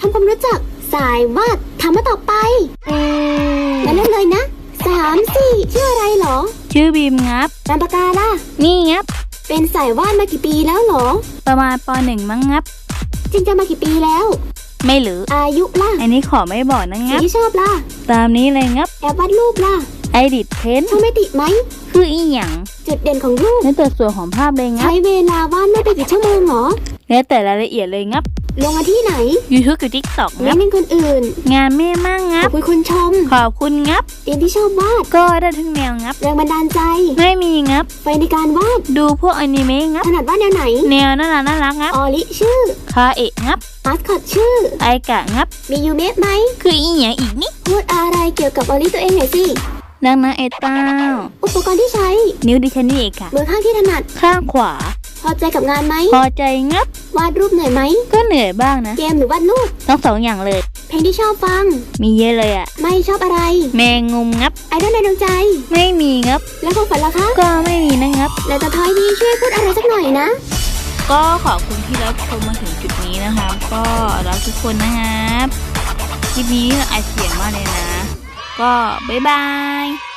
ทำความรู้จักสายวาดถามมาต่อไปมาเริ่มเลยนะสามสี่ชื่ออะไรเหรอ ชื่อบีมงับนามปากกาล่ะ นี่งับ เป็นสายวาดมากี่ปีแล้วเหรอ ประมาณปหนึ่งมั้งงับ จริงจะมากี่ปีแล้ว ไม่หรือ อายุล่ะ อันนี้ขอไม่บอกนะสีงับที่ชอบล่ะ ตามนี้เลยงับ แอบวาดรูปล่ะ ไอดิดเพนชอบไม่ติดไหม คืออีหยัง จุดเด่นของรูปในตัวส่วนของภาพเลยงับ ใช้เวลาวาดไม่ไปกี่ชั่วโมงเหรอ แล้วแต่รายละเอียดเลยงับ ลงมาที่ไหน YouTube กับ TikTok เล่งันบเป็นคนอื่น งานไม่มากขงัอบ บคุณคุณชม ขอบคุณงับ เรียนที่ชอบวาด ก็ได้ทุกแนวงับ แรงบันดาลใจ ไม่มีงับไฟในการวาด ดูพวกอนิเมะงับ ถนัดวาดแนวไหน แนวน่ารักน่ารักงับ ออลิชื่อ คาเอะงับ มาสคอตชื่อ ไอกะงับ มียูเมะไหม คืออีหยังอีกนี่พูดอะไรเกี่ยวกับออลิตัวเองหน่อยสิ ดังนั้นไอเต้า อุปกรณ์ที่ใช้ นิ้วดิฉันนี่เองค่ะ มือข้างที่ถนัด ข้างขวา พอใจกับงานไหม พอใจงับ วาดรูปเหนื่อยไหม ก็เหนื่อยบ้างนะ เกมหรือวาดรูป ทั้งสองอย่างเลย เพลงที่ชอบฟัง มีเยอะเลยอะ ไม่ชอบอะไร แมงมุมงับ ไอดอลในดวงใจ ไม่มีงับ แล้วความฝันล่ะคะ ก็ไม่มีนะงับ แล้วจะทอยดีช่วยพูดอะไรสักหน่อยนะ ก็ขอบคุณที่รับชมมาถึงจุดนี้นะคะก็รักทุกคนนะครับ คลิปนี้ไอเสียงมากเลยนะ ก็บ๊ายบาย